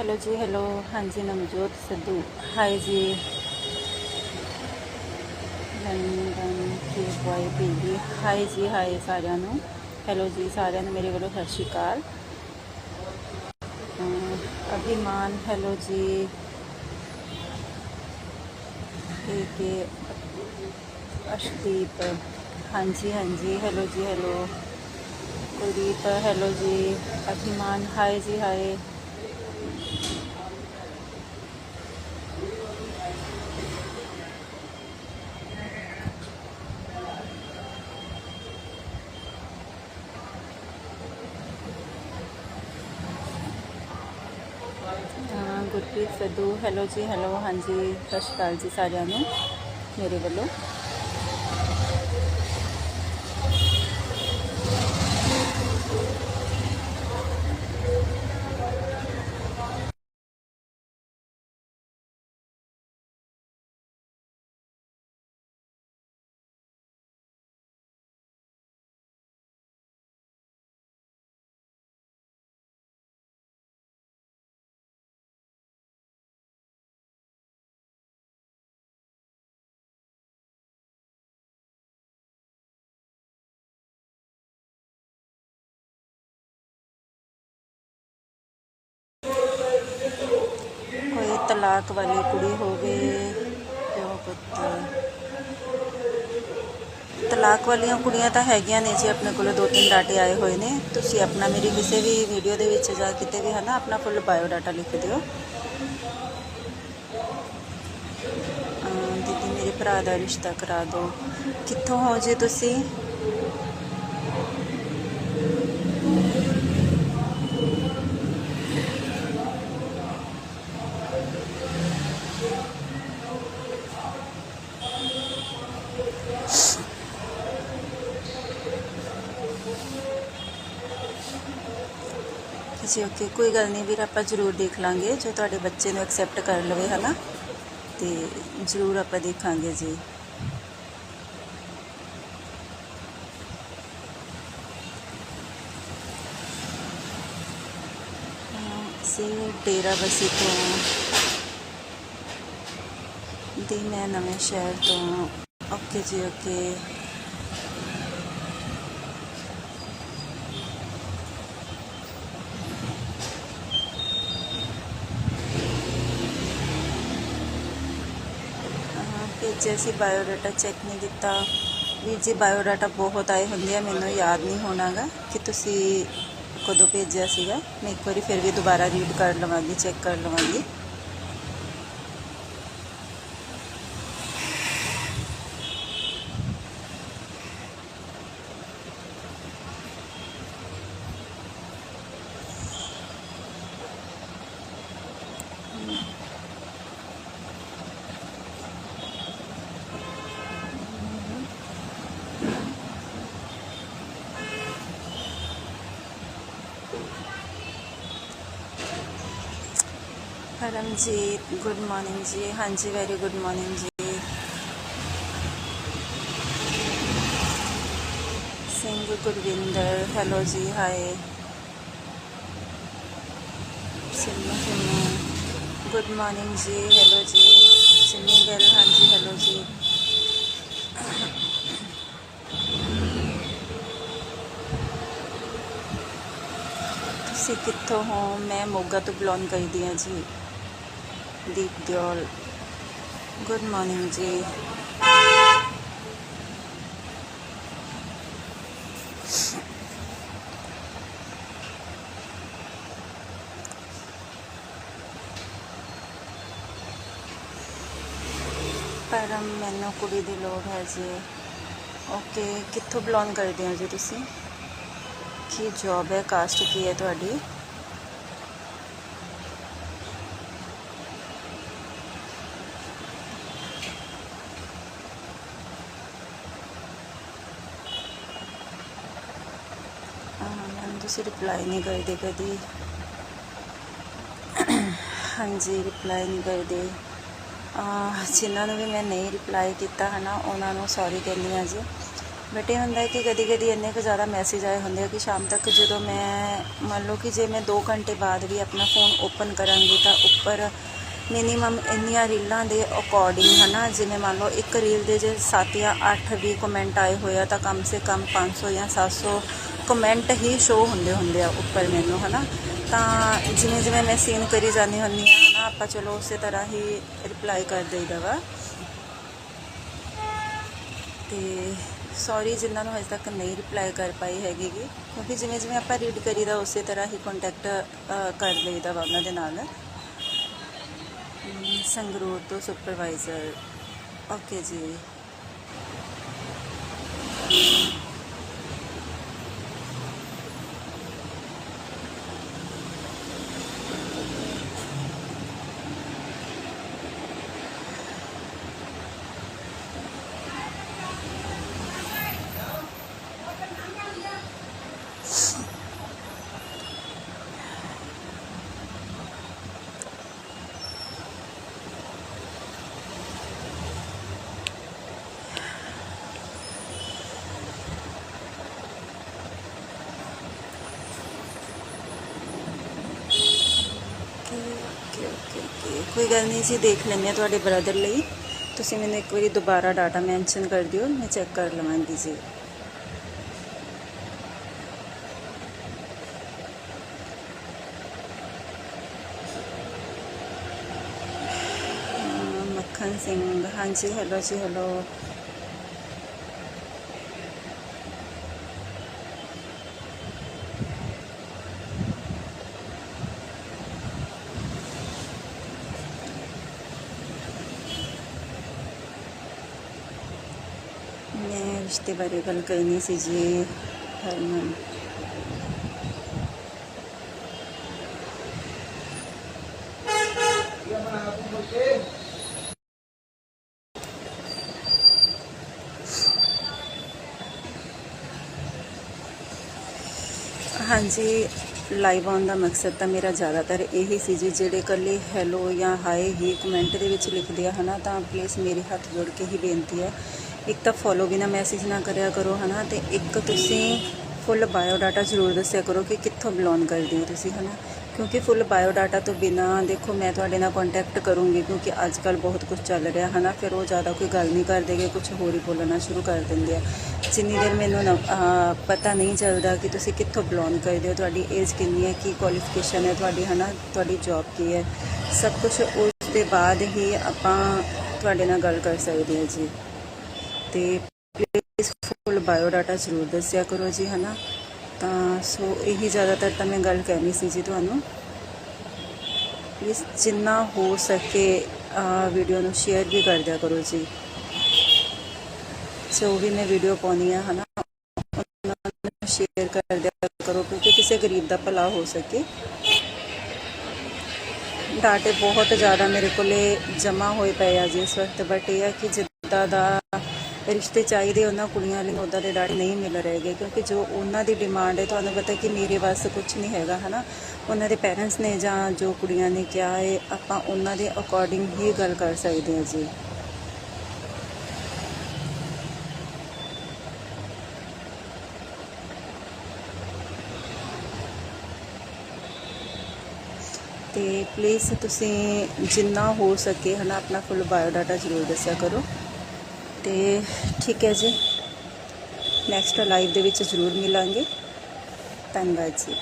Hello ਜੀ, hello. ਹਾਂਜੀ, Navjot Sidhu. Hi ਜੀ। ਲੰਡਨ ਕੇ ਬॉय ਬੇਬੀ ਹਾਈ ਜੀ ਹਾਈ ਸਾਰਿਆਂ ਨੂੰ। ਹੈਲੋ ਜੀ, ਸਾਰਿਆਂ ਨੂੰ ਮੇਰੇ ਵੱਲੋਂ ਸਤਿ ਸ਼੍ਰੀ ਅਕਾਲ। ਅਭਿਮਾਨ, ਹੈਲੋ ਜੀ। ਠੀਕ ਹੈ ਅਸ਼ਦੀਪ। ਹਾਂਜੀ ਹਾਂਜੀ, ਹੈਲੋ ਜੀ, ਹੈਲੋ। ਕੁਲਦੀਪ, ਹੈਲੋ ਜੀ। ਅਭਿਮਾਨ ਹਾਈ ਜੀ ਹਾਈ ਗੁਰਪ੍ਰੀਤ ਸਿੱਧੂ ਹੈਲੋ ਜੀ ਹੈਲੋ ਹਾਂਜੀ ਸਤਿ ਸ਼੍ਰੀ ਅਕਾਲ ਜੀ ਸਾਰਿਆਂ ਨੂੰ ਮੇਰੇ ਵੱਲੋਂ। ਤਲਾਕ ਵਾਲੀ ਕੁੜੀ ਹੋਵੇ, ਪਿਓ ਪੁੱਤ। ਤਲਾਕ ਵਾਲੀਆਂ ਕੁੜੀਆਂ ਤਾਂ ਹੈਗੀਆਂ ਨੇ ਜੀ, ਆਪਣੇ ਕੋਲ ਦੋ ਤਿੰਨ ਡਾਟੇ ਆਏ ਹੋਏ ਨੇ। ਤੁਸੀਂ ਆਪਣਾ ਮੇਰੀ ਕਿਸੇ ਵੀ ਵੀਡੀਓ ਦੇ ਵਿੱਚ ਜਾਂ ਕਿਤੇ ਵੀ ਹੈ ਨਾ, ਆਪਣਾ ਫੁੱਲ ਬਾਇਓ ਡਾਟਾ ਲਿਖ ਦਿਓ। ਦੀਦੀ, ਮੇਰੇ ਭਰਾ ਦਾ ਰਿਸ਼ਤਾ ਕਰਾ ਦਿਓ। ਕਿੱਥੋਂ ਹੋ ਜੇ ਤੁਸੀਂ? ਜੀ ਓਕੇ ਕੋਈ ਗੱਲ ਨਹੀਂ ਵੀਰ, ਆਪਾਂ ਜ਼ਰੂਰ ਦੇਖ ਲਾਂਗੇ, ਜੋ ਤੁਹਾਡੇ ਬੱਚੇ ਨੂੰ ਐਕਸੈਪਟ ਕਰ ਲਵੇ, ਹਨਾ? ਤੇ ਜ਼ਰੂਰ ਆਪਾਂ ਦੇਖਾਂਗੇ ਜੀ। ਸੀ ਡੇਰਾ ਬਸੀ ਤੋਂ, ਦੀ ਮੈਂ ਨਵੇਂ ਸ਼ਹਿਰ ਤੋਂ, ਓਕੇ ਜੀ, ਓਕੇ। ਅਹ ਅਸੀਂ ਬਾਇਓਡਾਟਾ ਚੈੱਕ ਨਹੀਂ ਕੀਤਾ। ਵੀਰ ਜੀ, ਬਾਇਓਡਾਟਾ ਬਹੁਤ ਆਏ ਹੁੰਦੇ ਆ, ਮੈਨੂੰ ਯਾਦ ਨਹੀਂ ਹੋਣਾਗਾ ਕਿ ਤੁਸੀਂ ਕਦੋਂ ਭੇਜਿਆ ਸੀਗਾ। ਮੈਂ ਇੱਕ ਵਾਰੀ ਫਿਰ ਵੀ ਦੁਬਾਰਾ ਰੀਡ ਕਰ ਲਵਾਂਗੀ, ਚੈੱਕ ਕਰ ਲਵਾਂਗੀ। ਪਰਮਜੀਤ ਗੁੱਡ ਮਾਰਨਿੰਗ ਜੀ। ਹਾਂਜੀ ਵੈਰੀ ਗੁੱਡ ਮਾਰਨਿੰਗ ਜੀ। ਸਿੰਘ ਗੁਰਵਿੰਦਰ ਹੈਲੋ ਜੀ hi Simmu Simmu good morning ਜੀ ਹੈਲੋ ਜੀ। ਸਿੰਮੀ ਗਿੱਲ ਹਾਂਜੀ ਹੈਲੋ ਜੀ। ਤੁਸੀਂ ਕਿੱਥੋਂ ਹੋ? ਮੈਂ ਮੋਗਾ ਤੋਂ ਬਿਲੋਂਗ ਕਰਦੀ ਹਾਂ ਜੀ। ਦੀਪ ਦਿਓਲ ਗੁੱਡ ਮਾਰਨਿੰਗ ਜੀ। ਪਰ ਮੈਨੂੰ ਕੁੜੀ ਦੀ ਲੋੜ ਹੈ ਜੀ। ਓਕੇ ਕਿੱਥੋਂ ਬਿਲੋਂਗ ਕਰਦੇ ਹੋ ਜੀ ਤੁਸੀਂ? ਕੀ ਜੌਬ ਹੈ? ਕਾਸਟ ਕੀ ਹੈ ਤੁਹਾਡੀ? ਤੁਸੀਂ ਰਿਪਲਾਈ ਨਹੀਂ ਕਰਦੇ ਕਦੀ। ਹਾਂਜੀ ਰਿਪਲਾਈ ਨਹੀਂ ਕਰਦੇ। ਜਿਨ੍ਹਾਂ ਨੂੰ ਵੀ ਮੈਂ ਨਹੀਂ ਰਿਪਲਾਈ ਕੀਤਾ ਹੈ ਨਾ ਉਹਨਾਂ ਨੂੰ ਸੌਰੀ ਕਹਿੰਦੀ ਹਾਂ ਜੀ। ਬਟ ਇਹ ਹੁੰਦਾ ਕਿ ਕਦੀ ਕਦੀ ਇੰਨੇ ਕੁ ਜ਼ਿਆਦਾ ਮੈਸੇਜ ਆਏ ਹੁੰਦੇ ਆ ਕਿ ਸ਼ਾਮ ਤੱਕ ਜਦੋਂ ਮੈਂ, ਮੰਨ ਲਓ ਕਿ ਜੇ ਮੈਂ 2 ਘੰਟੇ ਬਾਅਦ ਵੀ ਆਪਣਾ ਫੋਨ ਓਪਨ ਕਰਾਂਗੀ ਤਾਂ ਉੱਪਰ ਮਿਨੀਮਮ ਇੰਨੀਆਂ ਰੀਲਾਂ ਦੇ ਅਕੋਰਡਿੰਗ ਹਨਾ, ਜਿਵੇਂ ਮੰਨ ਲਓ ਇੱਕ ਰੀਲ ਦੇ ਜੇ 7 ਜਾਂ 8 ਵੀ ਕਮੈਂਟ ਆਏ ਹੋਏ ਆ, ਤਾਂ ਕਮ ਸੇ ਕਮ 500 ਜਾਂ 700 ਕਮੈਂਟ ਹੀ ਸ਼ੋ ਹੁੰਦੇ ਹੁੰਦੇ ਆ ਉੱਪਰ ਮੈਨੂੰ, ਹਨਾ? ਤਾਂ ਜਿਵੇਂ ਜਿਵੇਂ ਮੈਂ ਸੀਨ ਕਰੀ ਜਾਂਦੀ ਹੁੰਦੀ ਆ, ਹਨਾ, ਆਪਾਂ ਚਲੋ ਉਸੇ ਤਰ੍ਹਾਂ ਹੀ ਰਿਪਲਾਈ ਕਰ ਦੇਈਦਾ ਵਾ। ਤੇ ਸੌਰੀ ਜਿਨ੍ਹਾਂ ਨੂੰ ਅਜੇ ਤੱਕ ਨਹੀਂ ਰਿਪਲਾਈ ਕਰ ਪਾਈ ਹੈਗੀ ਕਿਉਂਕਿ ਜਿਵੇਂ ਜਿਵੇਂ ਆਪਾਂ ਰੀਡ ਕਰੀਦਾ ਉਸੇ ਤਰ੍ਹਾਂ ਹੀ ਕੰਟੈਕਟ ਕਰ ਲਈਦਾ ਵਾ ਉਹਨਾਂ ਦੇ ਨਾਲ। ਸੰਗਰੂਰ ਤੋਂ ਸੁਪਰਵਾਈਜ਼ਰ ਓਕੇ ਜੀ ਓਕੇ ਓਕੇ ਓਕੇ ਕੋਈ ਗੱਲ ਨਹੀਂ ਜੀ ਦੇਖ ਲੈਂਦੇ ਹਾਂ ਤੁਹਾਡੇ ਬ੍ਰਦਰ ਲਈ ਤੁਸੀਂ ਮੈਨੂੰ ਇੱਕ ਵਾਰੀ ਦੁਬਾਰਾ ਡਾਟਾ ਮੈਂਸ਼ਨ ਕਰ ਦਿਓ ਮੈਂ ਚੈੱਕ ਕਰ ਲਵਾਂਗੀ ਜੀ ਅਮ ਮੱਖਣ ਸਿੰਘ ਹਾਂਜੀ ਹੈਲੋ ਜੀ ਹੈਲੋ ਮੈਂ ਰਿਸ਼ਤੇ ਬਾਰੇ ਗੱਲ ਕਰਨੀ ਸੀ ਜੀ ਹਰਮਨ ਹਾਂਜੀ ਲਾਈਵ ਆਉਣ ਦਾ ਮਕਸਦ ਤਾਂ ਮੇਰਾ ਜ਼ਿਆਦਾਤਰ ਇਹੀ ਸੀ ਜੀ, ਜਿਹੜੇ ਇਕੱਲੇ ਹੈਲੋ ਜਾਂ ਹਾਏ ਹੀ ਕਮੈਂਟ ਦੇ ਵਿੱਚ ਲਿਖਦੇ ਆ, ਹਨਾ, ਤਾਂ ਪਲੀਜ਼ ਮੇਰੇ ਹੱਥ ਜੋੜ ਕੇ ਹੀ ਬੇਨਤੀ ਹੈ ਇੱਕ ਤਾਂ ਫੋਲੋ ਬਿਨਾ ਮੈਸੇਜ ਨਾ ਕਰਿਆ ਕਰੋ, ਹਨਾ? ਤੇ ਇੱਕ ਤੁਸੀਂ ਫੁੱਲ ਬਾਇਓਡਾਟਾ ਜ਼ਰੂਰ ਦੱਸਿਆ ਕਰੋ ਕਿ ਕਿੱਥੋਂ ਬਿਲੋਂਗ ਕਰਦੇ ਹੋ ਤੁਸੀਂ, ਹਨਾ? ਕਿਉਂਕਿ ਫੁੱਲ ਬਾਇਓਡਾਟਾ ਤੋਂ ਬਿਨਾ, ਦੇਖੋ, ਮੈਂ ਤੁਹਾਡੇ ਨਾਲ ਕੰਟੈਕਟ ਕਰੂੰਗੀ ਕਿਉਂਕਿ ਅੱਜ ਕੱਲ ਬਹੁਤ ਕੁਝ ਚੱਲ ਰਿਹਾ, ਹਨਾ? ਫਿਰ ਉਹ ਜ਼ਿਆਦਾ ਕੋਈ ਗੱਲ ਨਹੀਂ ਕਰਦੇਗੇ ਕੁਝ ਹੋਰ ਹੀ ਬੋਲਣਾ ਸ਼ੁਰੂ ਕਰ ਦਿੰਦੇ ਆ। ਜਿੰਨੀ ਦੇਰ ਮੈਨੂੰ ਨਾ- ਪਤਾ ਨਹੀਂ ਚੱਲਦਾ ਕਿ ਤੁਸੀਂ ਕਿੱਥੋਂ ਬਿਲੋਂਗ ਕਰਦੇ ਹੋ, ਤੁਹਾਡੀ ਏਜ ਕਿੰਨੀ ਹੈ, ਕੀ ਕੁਆਲੀਫਿਕੇਸ਼ਨ ਹੈ ਤੁਹਾਡੀ, ਹਨਾ? ਤੁਹਾਡੀ ਜੌਬ ਕੀ ਹੈ? ਸਭ ਕੁਝ ਉਸ ਦੇ ਬਾਅਦ ਹੀ ਆਪਾਂ ਤੁਹਾਡੇ ਨਾਲ ਗੱਲ ਕਰ ਸਕਦੇ ਹਾਂ ਜੀ। ਤੇ ਪਲੀਜ਼ ਫੁੱਲ ਬਾਇਓ ਡਾਟਾ ਜ਼ਰੂਰ ਦੱਸਿਆ ਕਰੋ ਜੀ, ਹਨਾ? ਤਾਂ ਸੋ ਇਹੀ ਜ਼ਿਆਦਾਤਰ ਤਾਂ ਮੈਂ ਗੱਲ ਕਹਿਣੀ ਸੀ ਜੀ ਤੁਹਾਨੂੰ। ਪਲੀਜ਼ ਜਿੰਨਾ ਹੋ ਸਕੇ ਵੀਡੀਓ ਨੂੰ ਸ਼ੇਅਰ ਵੀ ਕਰ ਦਿਆ ਕਰੋ ਜੀ। ਜੋ ਵੀ ਮੈਂ ਵੀਡੀਓ ਪਾਉਣੀ ਆ, ਹਨਾ, ਉਹਨਾਂ ਨੂੰ ਸ਼ੇਅਰ ਕਰ ਦਿਆ ਕਰੋ, ਕਿਉਂਕਿ ਕਿਸੇ ਗਰੀਬ ਦਾ ਭਲਾ ਹੋ ਸਕੇ। ਡਾਟੇ ਬਹੁਤ ਜ਼ਿਆਦਾ ਮੇਰੇ ਕੋਲੇ ਜਮ੍ਹਾਂ ਹੋਏ ਪਏ ਆ ਜੀ ਇਸ ਵਕਤ ਬਟ ਇਹ ਆ ਕਿ ਜਿੱਦਾਂ ਦਾ ਰਿਸ਼ਤੇ ਚਾਹੀਦੇ ਉਹਨਾਂ ਕੁੜੀਆਂ ਲਈ ਉੱਦਾਂ ਦੇ ਡਾਟ ਨਹੀਂ ਮਿਲ ਰਹੇਗੇ ਕਿਉਂਕਿ ਜੋ ਉਹਨਾਂ ਦੀ ਡਿਮਾਂਡ ਹੈ, ਤੁਹਾਨੂੰ ਪਤਾ ਕਿ ਮੇਰੇ ਵਾਸਤੇ ਕੁਝ ਨਹੀਂ ਹੈਗਾ, ਹਨਾ? ਉਹਨਾਂ ਦੇ ਪੇਰੈਂਟਸ ਨੇ ਜਾਂ ਜੋ ਕੁੜੀਆਂ ਨੇ ਕਿਹਾ ਹੈ, ਆਪਾਂ ਉਹਨਾਂ ਦੇ ਅਕੋਰਡਿੰਗ ਹੀ ਗੱਲ ਕਰ ਸਕਦੇ ਹਾਂ ਜੀ। ਤੇ ਪਲੀਜ਼ ਤੁਸੀਂ ਜਿੰਨਾ ਹੋ ਸਕੇ, ਹਨਾ, ਆਪਣਾ ਫੁੱਲ ਬਾਇਓਡਾਟਾ ਜ਼ਰੂਰ ਦੱਸਿਆ ਕਰੋ। ਤੇ ਠੀਕ ਹੈ ਜੀ। ਨੈਕਸਟ ਲਾਈਵ ਦੇ ਵਿੱਚ ਜ਼ਰੂਰ ਮਿਲਾਂਗੇ। ਧੰਨਵਾਦ ਜੀ।